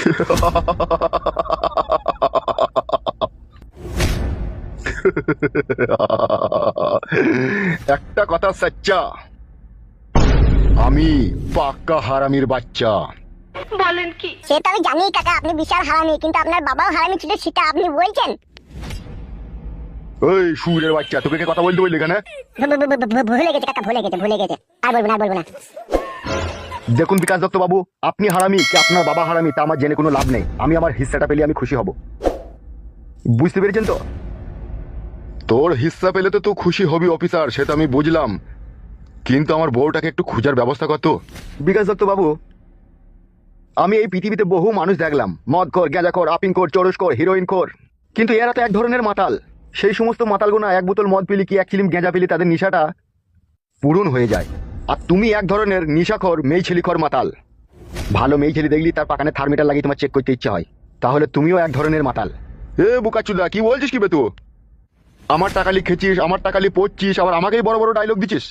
একটা কথা সচ্চা। আমি পাক্কা হারামির বাচ্চা। বলেন সে তো আমি জানি কাকা আপনি বিশাল হারামি কিন্তু আপনার বাবাও হারামি ছিল সেটা আপনি বলছেন। ওই সুরের বাচ্চা তোকে কে কথা বলতে বললি কেন ভুলে গেছে কাকা ভুলে গেছে ভুলে গেছে। আর বলব না আর বলব না। দেখুন বিকাশ দত্ত বাবু আপনি হারামি কি আপনার বাবা হারামি তা আমার জেনে কোনো লাভ নেই। আমি আমার হিস্সাটা পেলে আমি খুশি হব। বুঝতে পেরেছেন তো? তোর হিস্সা পেলে তো তুই খুশি হবি অফিসার সেটা আমি বুঝলাম। কিন্তু আমার বউটাকে একটু খোঁজার ব্যবস্থা কর তো। বিকাশ দত্ত বাবু আমি এই পৃথিবীতে বহু মানুষ দেখলাম। মদ কর গেঁজা কর আপিং কর চরস কর হিরোইন কর কিন্তু এরা তো এক ধরনের মাতাল। সেই সমস্ত মাতালগুনা এক বোতল মদ পিলি কি এক চিলিম গেঁজা পিলি তাদের নিশাটা পূরণ হয়ে যায়। আর তুমি এক ধরনের নিশাখর মেয়ে ছেলিখর মাতাল। ভালো মেয়ে দেখলি তার পাকানে থার্মিটার লাগিয়ে তোমার চেক করতে ইচ্ছা হয়। তাহলে তুমিও এক ধরনের মাতাল। এ বুকাচুদা, কি বলছিস কি বে তুই আমার টাকালি খেছিস আমার টাকালি পড়ছিস, আবার আমাকেই বড় বড় ডায়লগ দিছিস?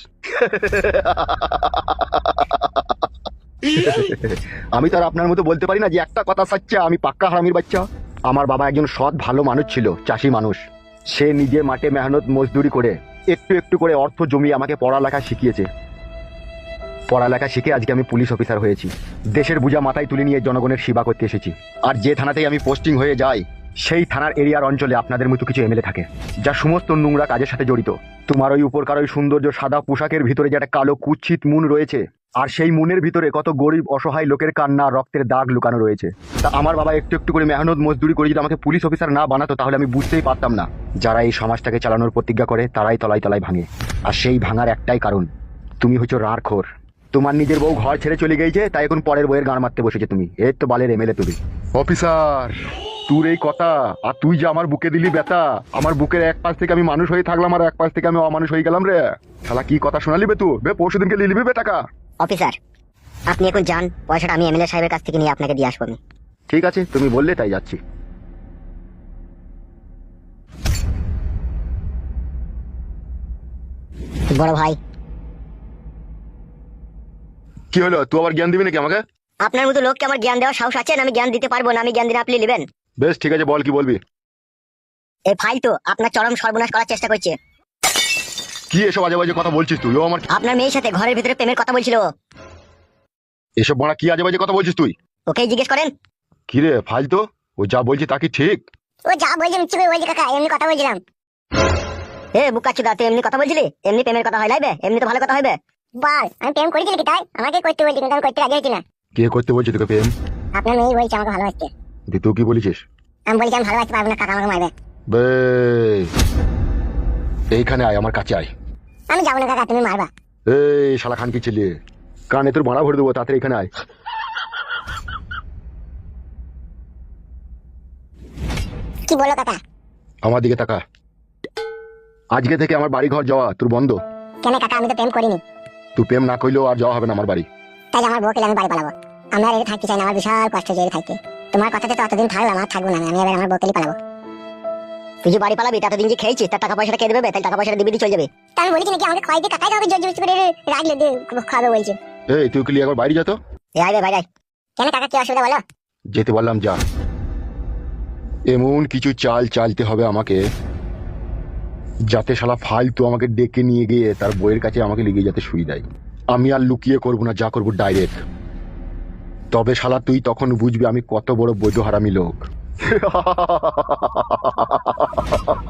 আমি তো আর আপনার মতো বলতে পারি না যে একটা কথা সাচ্চা, আমি পাক্কা হারামির বাচ্চা। আমার বাবা একজন সৎ, ভালো মানুষ ছিল, চাষি মানুষ। সে নিজে মাঠে মেহনত মজদুরি করে, একটু একটু করে অর্থ জমিয়ে আমাকে পড়ালেখা শিখিয়েছে। পড়ালেখা শিখে আজকে আমি পুলিশ অফিসার হয়েছি। দেশের বোঝা মাথায় তুলে নিয়ে জনগণের সেবা করতে এসেছি। আর যে থানাতেই আমি পোস্টিং হয়ে যাই, সেই থানার এরিয়ার অঞ্চলে আপনাদের মতো কিছু এমএলএ থাকে, যা সমস্ত নোংরা কাজের সাথে জড়িত। তোমার ওই উপরকার ওই সৌন্দর্য সাদা পোশাকের ভিতরে যে একটা কালো কুচ্ছিত মুন রয়েছে, আর সেই মুনের ভিতরে কত গরিব অসহায় লোকের কান্না, রক্তের দাগ লুকানো রয়েছে। তা আমার বাবা একটু একটু করে মেহনত মজদুরি করে যদি আমাকে পুলিশ অফিসার না বানাতো, তাহলে আমি বুঝতেই পারতাম না। যারা এই সমাজটাকে চালানোর প্রতিজ্ঞা করে, তারাই তলায় তলায় ভাঙে। আর সেই ভাঙার একটাই কারণ, তুমি হচ্ছে রার খোর তোমার নিজের বউ ঘর ছেড়ে চলে গেছে তাই এখন পরের বইয়ের গান মারতে বসেছে তুমি। এর তো বালের এমএলএ তুমি। অফিসার তোর এই কথা আর তুই যে আমার বুকে দিলি ব্যথা আমার বুকের এক পাশ থেকে আমি মানুষ হয়ে থাকলাম আর এক পাশ থেকে আমি অমানুষ হয়ে গেলাম রে। শালা কি কথা শোনালি বে তুই? বে পরশু দিনকে লিলিবি বে টাকা। অফিসার আপনি এখন যান পয়সাটা আমি এমএলএ সাহেবের কাছ থেকে নিয়ে আপনাকে দিয়ে আসব আমি। ঠিক আছে তুমি বললে তাই যাচ্ছি। বড় ভাই কি হলো? তুই আবার জ্ঞান দিবি নাকি আমাকে? আপনার মতো লোককে আমার জ্ঞান দেওয়ার সাহস আছে না আমি জ্ঞান দিতে পারব না আমি জ্ঞান দিলে আপনি নেবেন। বেশ ঠিক আছে বল কি বলবি? এই ফাইল তো আপনার চরম সর্বনাশ করার চেষ্টা করছে। কি এসব আজে বাজে কথা বলছিস তুই? ও আমার আপনার মেয়ের সাথে ঘরের ভিতরে প্রেমের কথা বলছিল এসব বড়া কি আজে বাজে কথা বলছিস তুই? ওকেই জিজ্ঞেস করেন। কি রে ফাইল তো ও যা বলছি তা কি ঠিক? ও যা বলছে মিথ্যে করে বলছে কাকা এমনি কথা বলছিলাম। এ বুকা চুদা তুই এমনি কথা বলছিলি? এমনি প্রেমের কথা হয় লাইবে এমনি তো ভালো কথা হইবে বল আমি প্রেম করেছি নাকি তাই? আমাকে করতে বলছি কিন্তু আমি করতে রাজি হচ্ছি না। কে করতে বলছি তোকে প্রেম? আপনার মেয়ে বলছে আমাকে তুই তুই কি বলেছিস? আমি বলছি আমি ভালোবাসতে পারব না কাকা আমাকে মারবে। বে এইখানে আয় আমার কাছে আয়। আমি যাব না কাকা তুমি মারবা। এই শালা খান কি ছেলে কানে তোর ভাড়া ভরে দেবো তাড়াতাড়ি এখানে আয়। কি বলো কাকা? আমার দিকে তাকা। আজকে থেকে আমার বাড়ি ঘর যাওয়া তোর বন্ধ। কেন কাকা আমি তো প্রেম করিনি। তুই প্রেম না করলেও আর যাওয়া হবে না আমার বাড়ি। তাই আমার বউকে আমি বাড়ি পালাবো। আমরা এখানে থাকতে চাই না আমার বিশাল কষ্ট জেলে থাকতে। তোমার কথাতে তো অতদিন থাকলাম আর থাকব না আমি। এবার আমার বউকে পালাবো। তুই যে বাড়ি পালাবি ততদিন যে খেয়েছিস তার টাকা পয়সাটা কে দেবে? তাই টাকা পয়সাটা দিবি চলে যাবে। তা আমি বলেছি নাকি আমাকে খাওয়াই দিয়ে কাকাই যাবে জোর জোর করে রাখলে দিয়ে খাবে বলছে। এই তুই কি একবার বাড়ি যেত এ আইবে ভাই কেন কাকা কি অসুবিধা বলো? যেতে বললাম যা। এমন কিছু চাল চালতে হবে আমাকে। যাতে শালা ফালতু আমাকে ডেকে নিয়ে গিয়ে তার বইয়ের কাছে আমাকে লিগিয়ে যাতে শুই দেয়। আমি আর লুকিয়ে করব না, যা করব ডাইরেক্ট তবে শালা তুই তখন বুঝবি আমি কত বড় বৈধ হারামি লোক।